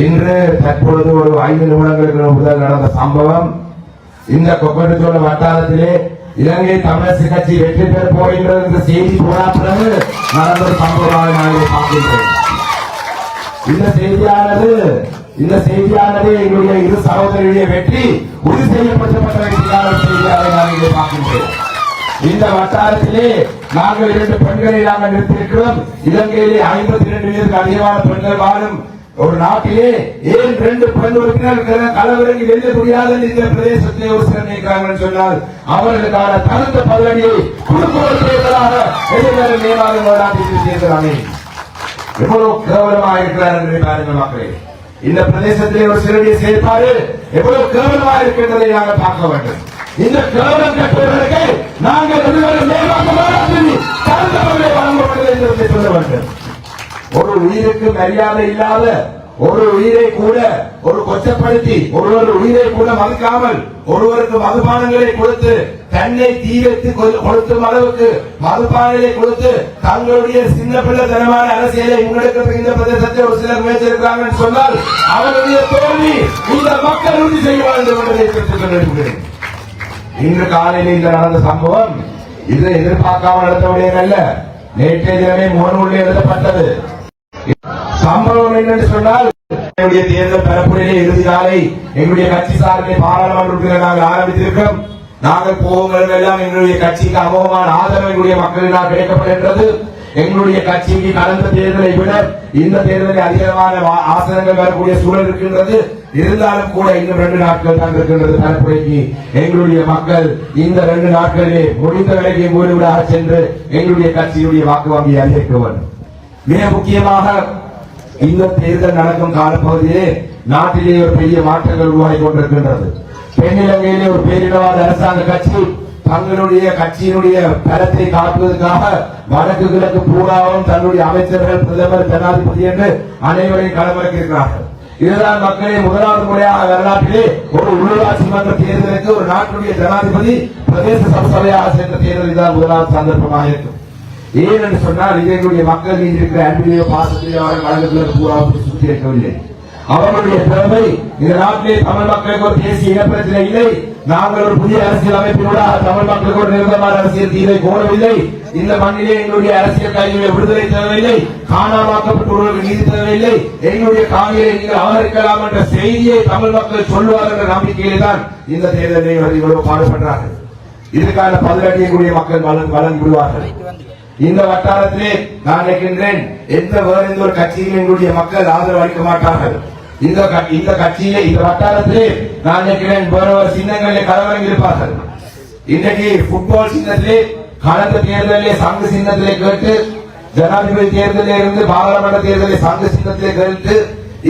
இன்று தற்பொழுது ஒரு ஐந்து நிமிடங்களுக்கு முதல் நடந்த சம்பவம் இந்த கொக்கட்டுச்சோழ வட்டாரத்திலே இலங்கை தமிழரசு கட்சி வெற்றி பெற போகின்றது என்ற செய்தி போன நடந்த சம்பவமாக நான் இதை இந்த செய்தியானது இந்த செய்தியானது எங்களுடைய இரு சகோதரியுடைய வெற்றி உறுதி செய்யப்பட்டப்பட்ட வெற்றியான செய்தியாக நான் இதை இந்த வட்டாரத்திலே நாங்கள் இரண்டு பெண்களை நாங்கள் நிறுத்தியிருக்கிறோம். இலங்கையிலே ஐம்பத்தி இரண்டு பேருக்கு அதிகமான பெண்கள் வாழும் ஒரு நாட்டிலே ஏன் ரெண்டு பெண் உறுப்பினர்கள் கலவரங்கி வெல்ல முடியாத இந்த பிரதேசத்திலே ஒரு சிலர் நினைக்கிறார்கள் சொன்னால் அவர்களுக்கான தகுந்த பதிலடியை கொடுப்பவர் தேர்தலாக எதிர்வரும் மேலாளர் போராட்டத்தில் தேர்தலாமே எவ்வளவு கேவலமாக இருக்கிறார் என்று பாருங்கள் மக்களே. இந்த பிரதேசத்திலே ஒரு சிலருடைய செயற்பாடு எவ்வளவு கேவலமாக இருக்கின்றதை நாங்கள் பார்க்க வேண்டும். இந்த கேவலம் கட்டுவதற்கு நாங்கள் எதிர்வரும் மேலாக போராட்டத்தில் தகுந்தவர்களை வழங்கப்படுகிறது என்று சொல்ல வேண்டும். ஒரு உயிருக்கு மரியாதை இல்லாத ஒரு உயிரை கூட ஒரு கொச்சப்படுத்தி ஒருவர் உயிரை கூட மறுக்காமல் ஒருவருக்கு மதுபானங்களை கொடுத்து தன்னை தீ வைத்து கொ- கொளுத்தும் அளவுக்கு மதுபானங்களை கொடுத்து தங்களுடைய சின்ன பிள்ளைத்தனமான அரசியலை முன்னெடுக்க இந்த பிரதேசத்தை ஒரு சிலர் முயற்சிருக்கிறாங்கன்னு சொன்னால் அவருடைய தோல்வி இந்த மக்கள் உறுதி செய்வார் என்று தெரிவித்துக் இன்று காலையில் இந்த நடந்த சம்பவம் இதை எதிர்பார்க்காமல் நடத்த முடியவில்லை நேற்றைய தினமே முகநூலில் எழுதப்பட்டது. சம்பவம் என்னன்னு சொன்னால் எங்களுடைய தேர்தல் பரப்புரையிலே இறுதி நாளை எங்களுடைய கட்சி சார்பில் பாராளுமன்ற நாங்கள் ஆரம்பித்திருக்கிறோம். நாங்கள் போகுங்கள் எல்லாம் எங்களுடைய கட்சிக்கு அமோகமான ஆதரவு எங்களுடைய மக்களினால் கிடைக்கப்படுகின்றது. எங்களுடைய கட்சிக்கு கடந்த தேர்தலை விட இந்த தேர்தலில் அதிகமான ஆசனங்கள் வரக்கூடிய சூழல் இருக்கின்றது. இருந்தாலும் கூட இன்னும் ரெண்டு நாட்கள் தான் இருக்கின்றது பரப்புரைக்கு எங்களுடைய மக்கள் இந்த ரெண்டு நாட்களிலே முடிந்த விலைக்கு வீடு சென்று எங்களுடைய கட்சியுடைய வாக்கு வங்கியை அதிகரிக்க வேண்டும். மிக முக்கியமாக இந்த தேர்தல் நடக்கும் காலப்பகுதியிலே நாட்டிலே ஒரு பெரிய மாற்றங்கள் உருவாகி கொண்டிருக்கின்றது. தென்னிலங்கையிலே ஒரு பேரினவாத அரசாங்க கட்சி தங்களுடைய கட்சியினுடைய பலத்தை காட்டுவதற்காக வடக்கு கிழக்கு பூராவும் தன்னுடைய அமைச்சர்கள் பிரதமர் ஜனாதிபதி என்று அனைவரையும் களமிறக்கிறார்கள் இதுதான் மக்களே முதலாவது முறையாக வரலாற்றிலே ஒரு உள்ளூராட்சி மன்ற தேர்தலுக்கு ஒரு நாட்டுடைய ஜனாதிபதி பிரதேச சபையாக சென்ற தேர்தல் இதுதான் முதலாவது சந்தர்ப்பமாக இருக்கும். ஏன் சொன்னால் இது எங்களுடைய மக்கள் மீது இருக்கிற அன்பிலேயோ பாசத்திலேயோ அவர்கள் வழங்குகிறது பூரா சுற்றி இருக்கவில்லை. அவர்களுடைய திறமை இந்த நாட்டிலே தமிழ் மக்களுக்கு ஒரு தேசிய இனப்பிரச்சனை இல்லை. நாங்கள் ஒரு புதிய அரசியல் அமைப்பினூடாக தமிழ் மக்களுக்கு ஒரு நிரந்தரமான அரசியல் தீர்வை கோரவில்லை. இந்த மண்ணிலே எங்களுடைய அரசியல் கைதிகளை விடுதலை தரவில்லை காணாமாக்கப்பட்டவர்களுக்கு நீதி தரவில்லை எங்களுடைய காவியை நீங்கள் அமர்க்கலாம் என்ற செய்தியை தமிழ் மக்கள் சொல்லுவார் என்ற நம்பிக்கையிலே தான் இந்த தேர்தலை இவர்கள் இவ்வளவு பாடுபடுறார்கள். இதுக்கான பதிலடியக்கூடிய மக்கள் வழங்கி விடுவார்கள். இந்த வட்டாரத்திலே நான் நினைக்கின்றேன் எந்த வேறு எந்த ஒரு கட்சியிலும் எங்களுடைய மக்கள் ஆதரவு அளிக்க மாட்டார்கள். இந்த இந்த கட்சியிலே இந்த வட்டாரத்திலே நான் நினைக்கிறேன் வேற ஒரு சின்னங்களிலே கலவரங்கி இருப்பார்கள். இன்றைக்கு புட்பால் சின்னத்திலே கடந்த தேர்தலிலே சங்க சின்னத்திலே கேட்டு ஜனாதிபதி தேர்தலில் இருந்து பாராளுமன்ற தேர்தலை சங்க சின்னத்திலே கேட்டு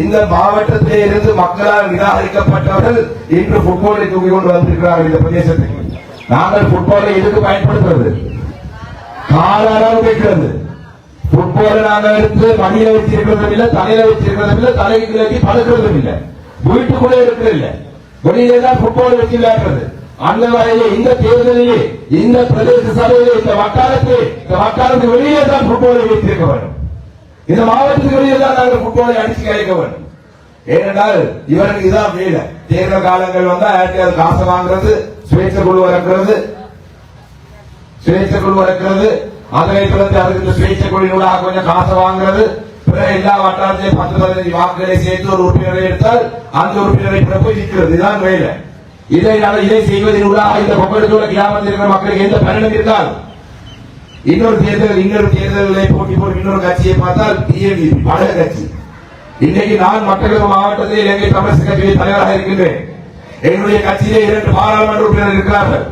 இந்த மாவட்டத்திலே இருந்து மக்களால் நிராகரிக்கப்பட்டவர்கள் இன்று புட்பாலை தூக்கி கொண்டு வந்திருக்கிறார்கள் இந்த பிரதேசத்துக்கு. நாங்கள் புட்பாலை எதுக்கு பயன்படுத்துவது? கால அளவு கேட்கிறது புட்போல நாங்க எடுத்து மடியில வச்சிருக்கிறதும் இல்ல தலையில வச்சிருக்கிறதும் இல்ல தலைக்கு கிளப்பி பழுக்கிறதும் இல்ல. வீட்டுக்குள்ளே இருக்கிறது இல்ல. வெளியில தான் புட்போல் வச்சு விளையாடுறது. அந்த வகையிலே இந்த தேர்தலிலே இந்த பிரதேச சபையிலே இந்த வட்டாரத்தில் இந்த வட்டாரத்துக்கு வெளியே தான் ஃபுட்பாலை வைத்திருக்க வேண்டும். இந்த மாவட்டத்துக்கு வெளியே தான் நாங்கள் புட்போலை அடிச்சு கிடைக்க வேண்டும். ஏனென்றால் இவருக்கு இதான் வேலை. தேர்தல் காலங்கள் வந்தா யார்கிட்டயாவது காசு வாங்குறது சுயேட்சை குழு இறக்குறது சுயேட்சை குழு இருக்கிறது அதனை தொடர்ந்து அதுக்கு இந்த சுயேட்சை குழுவினூடாக கொஞ்சம் காசை வாங்குறது. பிற எல்லா வட்டாரத்தையும் பத்து பதினஞ்சு வாக்குகளை சேர்த்து ஒரு உறுப்பினரை எடுத்தால் அந்த உறுப்பினரை பிற போய் இதுதான் வேலை. இதை நாங்கள் இதை செய்வதனூடாக இந்த பொங்கலுக்குள்ள கிராமத்தில் இருக்கிற மக்களுக்கு எந்த பயனும் இருக்காது. இன்னொரு தேர்தல் இன்னொரு தேர்தலில் போட்டி போடும் இன்னொரு கட்சியை பார்த்தால் பிஎன்டி பழைய கட்சி. இன்னைக்கு நான் மட்டக்களப்பு மாவட்டத்தில் இலங்கை தமிழரசு கட்சியின் தலைவராக இருக்கின்றேன். எங்களுடைய கட்சியிலே இரண்டு பாராளுமன்ற உறுப்பினர் இருக்கிறார்கள்.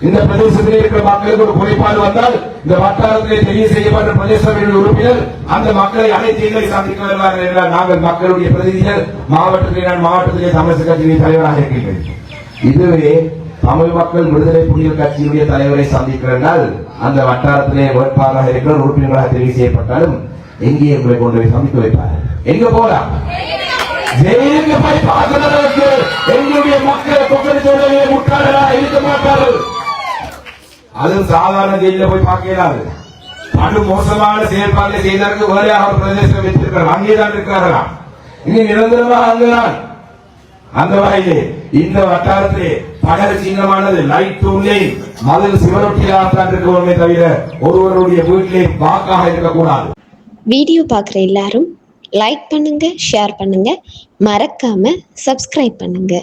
இந்த பிரதேசத்தில் இருக்கிற மக்களுக்கு ஒரு குறைபாடு வந்தால் இந்த வட்டாரத்திலே தெரிய செய்யப்பட்ட பிரதேச உறுப்பினர் அந்த மக்களை அனைத்து எங்களை சந்திக்க வருவார்கள் என்றால் நாங்கள் மக்களுடைய பிரதிநிதிகள் மாவட்டத்திலே நான் மாவட்டத்திலே தமிழக கட்சியின் தலைவராக இருக்கின்றேன். இதுவே தமிழ் மக்கள் விடுதலை புலிகள் கட்சியினுடைய தலைவரை சந்திக்கிறால் அந்த வட்டாரத்திலே வேட்பாளராக இருக்கிற உறுப்பினர்களாக தெரிவு செய்யப்பட்டாலும் எங்கே உங்களை கொண்டு போய் சந்திக்க வைப்பார் எங்க போலாம் எங்களுடைய அதுவும் சாதாரண ஜெயில போய் பார்க்க இயலாது படு மோசமான செயல்பாட்டை செய்ததற்கு வேலையாக பிரதேசம் வைத்திருக்கிறார் அங்கேதான் இருக்கிறார்களாம் இனி நிரந்தரமாக அங்குதான் அந்த வகையிலே இந்த வட்டாரத்திலே பகல் சின்னமானது லைட் தூண்லே மதில் சிவரொட்டியாகத்தான் இருக்கணுமே தவிர ஒருவருடைய வீட்டிலே வாக்காக இருக்கக்கூடாது வீடியோ பார்க்குற எல்லாரும் லைக் பண்ணுங்க ஷேர் பண்ணுங்க மறக்காம சப்ஸ்கிரைப் பண்ணுங்க